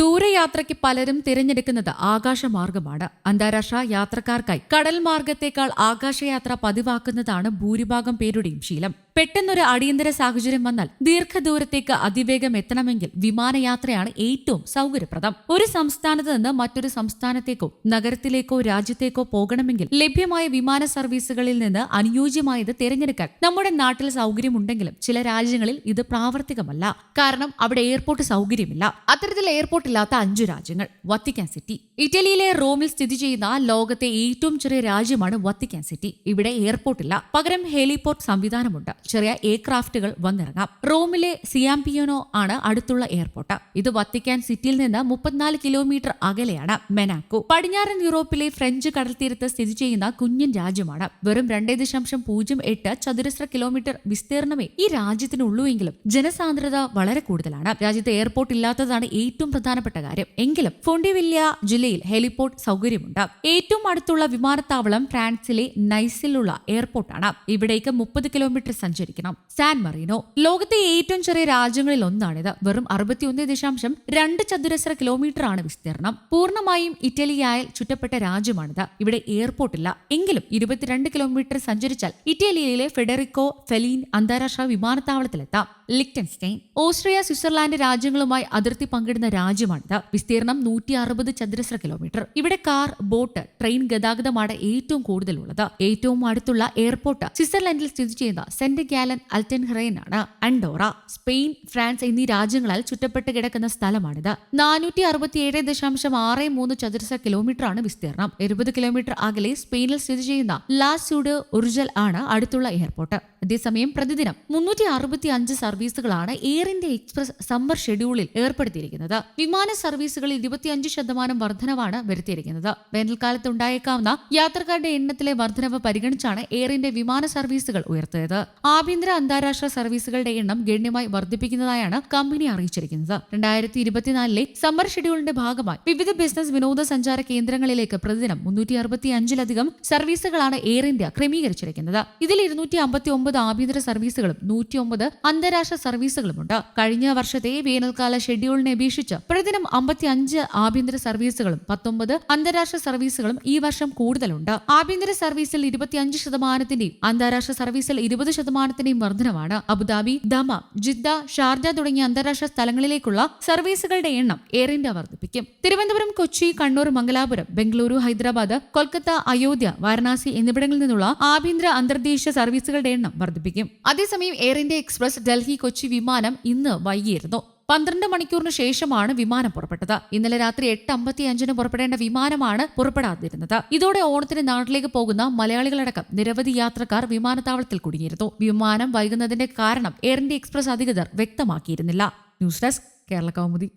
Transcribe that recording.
ദൂരയാത്രയ്ക്ക് പലരും തിരഞ്ഞെടുക്കുന്നത് ആകാശമാർഗമാണ്. അന്താരാഷ്ട്ര യാത്രക്കാർക്കായി കടൽ മാർഗത്തേക്കാൾ ആകാശയാത്ര പതിവാക്കുന്നതാണ് ഭൂരിഭാഗം പേരുടെയും ശീലം. പെട്ടെന്നൊരു അടിയന്തര സാഹചര്യം വന്നാൽ ദീർഘദൂരത്തേക്ക് അതിവേഗം എത്തണമെങ്കിൽ വിമാനയാത്രയാണ് ഏറ്റവും സൗകര്യപ്രദം. ഒരു സംസ്ഥാനത്ത് നിന്ന് മറ്റൊരു സംസ്ഥാനത്തേക്കോ നഗരത്തിലേക്കോ രാജ്യത്തേക്കോ പോകണമെങ്കിൽ ലഭ്യമായ വിമാന സർവീസുകളിൽ നിന്ന് അനുയോജ്യമായത് തിരഞ്ഞെടുക്കാൻ നമ്മുടെ നാട്ടിൽ സൗകര്യമുണ്ടെങ്കിലും ചില രാജ്യങ്ങളിൽ ഇത് പ്രാവർത്തികമല്ല. കാരണം അവിടെ എയർപോർട്ട് സൗകര്യമില്ല. അത്തരത്തിൽ എയർപോർട്ട് ഇല്ലാത്ത അഞ്ചു രാജ്യങ്ങൾ. Vatican city. ഇറ്റലിയിലെ റോമിൽ സ്ഥിതി ചെയ്യുന്ന ലോകത്തെ ഏറ്റവും ചെറിയ രാജ്യമാണ് വത്തിക്കാൻ സിറ്റി. ഇവിടെ എയർപോർട്ടില്ല. പകരം ഹെലിപോർട്ട് സംവിധാനമുണ്ട്. ചെറിയ എയർക്രാഫ്റ്റുകൾ വന്നിറങ്ങാം. റോമിലെ സിയാംപിയോനോ ആണ് അടുത്തുള്ള എയർപോർട്ട്. ഇത് വത്തിക്കാൻ സിറ്റിയിൽ നിന്ന് മുപ്പത്തിനാല് കിലോമീറ്റർ അകലെയാണ് മെനാക്കോ. പടിഞ്ഞാറൻ യൂറോപ്പിലെ ഫ്രഞ്ച് കടൽത്തീരത്ത് സ്ഥിതി ചെയ്യുന്ന കുഞ്ഞൻ രാജ്യമാണ്. വെറും രണ്ടേ ദശാംശം പൂജ്യം എട്ട് ചതുരശ്ര കിലോമീറ്റർ വിസ്തീർണമേ ഈ രാജ്യത്തിനുള്ളൂവെങ്കിലും ജനസാന്ദ്രത വളരെ കൂടുതലാണ്. രാജ്യത്ത് എയർപോർട്ട് ഇല്ലാത്തതാണ് ഏറ്റവും പ്രധാനപ്പെട്ട കാര്യം. എങ്കിലും ഫോണ്ടിവില്യ ജില്ലയിൽ ഹെലിപോർട്ട് സൗകര്യമുണ്ട്. ഏറ്റവും അടുത്തുള്ള വിമാനത്താവളം ഫ്രാൻസിലെ നൈസിലുള്ള എയർപോർട്ടാണ്. ഇവിടേക്ക് മുപ്പത് കിലോമീറ്റർ സഞ്ചരിക്കണം. San Marino. ലോകത്തെ ഏറ്റവും ചെറിയ രാജ്യങ്ങളിൽ ഒന്നാണിത്. വെറും അറുപത്തിയൊന്ന് ദശാംശം രണ്ട് ചതുരശ്ര കിലോമീറ്റർ ആണ് വിസ്തീർണം. പൂർണമായും ഇറ്റലിയായാൽ ചുറ്റപ്പെട്ട രാജ്യമാണിത്. ഇവിടെ എയർപോർട്ട് ഇല്ല എങ്കിലും ഇരുപത്തിരണ്ട് കിലോമീറ്റർ സഞ്ചരിച്ചാൽ ഇറ്റലിയിലെ ഫെഡറിക്കോ ഫെലീൻ അന്താരാഷ്ട്ര വിമാനത്താവളത്തിലെത്താം. ലിക്റ്റൻസ്റ്റൈൻ ഓസ്ട്രിയ സ്വിറ്റ്സർലാൻഡ് രാജ്യങ്ങളുമായി അതിർത്തി പങ്കിടുന്ന രാജ്യമാണിത്. വിസ്തീർണം നൂറ്റി അറുപത് ചതുരശ്ര കിലോമീറ്റർ ഇവിടെ കാർ ബോട്ട് ട്രെയിൻ ഗതാഗതമാണ് ഏറ്റവും കൂടുതലുള്ളത്. ഏറ്റവും അടുത്തുള്ള എയർപോർട്ട് സ്വിറ്റ്സർലൻഡിൽ സ്ഥിതി ചെയ്യുന്ന സെന്റ് ഗാലൻ അൽറ്റൻഹ്റൈൻ ആണ് അൻഡോറ സ്പെയിൻ ഫ്രാൻസ് എന്നീ രാജ്യങ്ങളാൽ ചുറ്റപ്പെട്ട് കിടക്കുന്ന സ്ഥലമാണിത്. നാനൂറ്റി അറുപത്തിയേഴ് ദശാംശം ആറ് മൂന്ന് ചതുരശ്ര കിലോമീറ്റർ ആണ് വിസ്തീർണം. എഴുപത് കിലോമീറ്റർ അകലെ സ്പെയിനിൽ സ്ഥിതി ചെയ്യുന്ന ലാസൂഡ് ഉർജൽ ആണ് അടുത്തുള്ള എയർപോർട്ട് അതേസമയം പ്രതിദിനം മുന്നൂറ്റി അറുപത്തി അഞ്ച് സർവീസുകളാണ് എയർ ഇന്ത്യ എക്സ്പ്രസ് സമ്മർ ഷെഡ്യൂളിൽ ഏർപ്പെടുത്തിയിരിക്കുന്നത്. വിമാന സർവീസുകളിൽ ഇരുപത്തിയഞ്ച് ശതമാനം വർധനവാണ് വരുത്തിയിരിക്കുന്നത്. വേനൽക്കാലത്ത് ഉണ്ടായേക്കാവുന്ന യാത്രക്കാരുടെ എണ്ണത്തിലെ വർധനവ് പരിഗണിച്ചാണ് എയർ ഇന്ത്യ വിമാന സർവീസുകൾ ഉയർത്തിയത്. ആഭ്യന്തര അന്താരാഷ്ട്ര സർവീസുകളുടെ എണ്ണം ഗണ്യമായി വർദ്ധിപ്പിക്കുന്നതായാണ് കമ്പനി അറിയിച്ചിരിക്കുന്നത്. രണ്ടായിരത്തി ഇരുപത്തിനാലിലെ സമ്മർ ഷെഡ്യൂളിന്റെ ഭാഗമായി വിവിധ ബിസിനസ് വിനോദസഞ്ചാര കേന്ദ്രങ്ങളിലേക്ക് പ്രതിദിനം മുന്നൂറ്റി അറുപത്തി അഞ്ചിലധികം സർവീസുകളാണ് എയർ ഇന്ത്യ ക്രമീകരിച്ചിരിക്കുന്നത്. ഇതിൽ ഇരുന്നൂറ്റി അമ്പത്തി ഒമ്പത് ആഭ്യന്തര സർവീസുകളും നൂറ്റി ഒമ്പത് അന്താരാഷ്ട്ര സർവീസുകളുമുണ്ട്. കഴിഞ്ഞ വർഷത്തെ വേനൽക്കാല ഷെഡ്യൂളിനെ അപേക്ഷിച്ച് പ്രതിദിനം അമ്പത്തി അഞ്ച് ആഭ്യന്തര സർവീസുകളും പത്തൊമ്പത് അന്താരാഷ്ട്ര സർവീസുകളും ഈ വർഷം കൂടുതലുണ്ട്. ആഭ്യന്തര സർവീസിൽ ഇരുപത്തിയഞ്ച് ശതമാനത്തിന്റെയും അന്താരാഷ്ട്ര സർവീസിൽ ഇരുപത് ശതമാനത്തിന്റെയും വർധനമാണ് Abu Dhabi Dammam Jeddah Sharjah തുടങ്ങിയ അന്താരാഷ്ട്ര സ്ഥലങ്ങളിലേക്കുള്ള സർവീസുകളുടെ എണ്ണം എയർ ഇന്ത്യ വർദ്ധിപ്പിക്കും. തിരുവനന്തപുരം കൊച്ചി കണ്ണൂർ മംഗലാപുരം ബംഗളൂരു ഹൈദരാബാദ് കൊൽക്കത്ത അയോധ്യ വാരണാസി എന്നിവിടങ്ങളിൽ നിന്നുള്ള ആഭ്യന്തര അന്തർദേശീയ സർവീസുകളുടെ എണ്ണം വർദ്ധിപ്പിക്കും. അതേസമയം Air India Express Delhi Kochi വിമാനം ഇന്ന് വൈകിയിരുന്നു. പന്ത്രണ്ട് മണിക്കൂറിന് ശേഷമാണ് വിമാനം പുറപ്പെട്ടത്. ഇന്നലെ രാത്രി എട്ട് അമ്പത്തി അഞ്ചിന് പുറപ്പെടേണ്ട വിമാനമാണ് പുറപ്പെടാതിരുന്നത്. ഇതോടെ ഓണത്തിന് നാട്ടിലേക്ക് പോകുന്ന മലയാളികളടക്കം നിരവധി യാത്രക്കാർ വിമാനത്താവളത്തിൽ കുടുങ്ങിയിരുന്നു. വിമാനം വൈകുന്നതിന്റെ കാരണം എയർ ഇന്ത്യ എക്സ്പ്രസ് അധികൃതർ വ്യക്തമാക്കിയിരുന്നില്ല. News desk Kerala Kaumudi.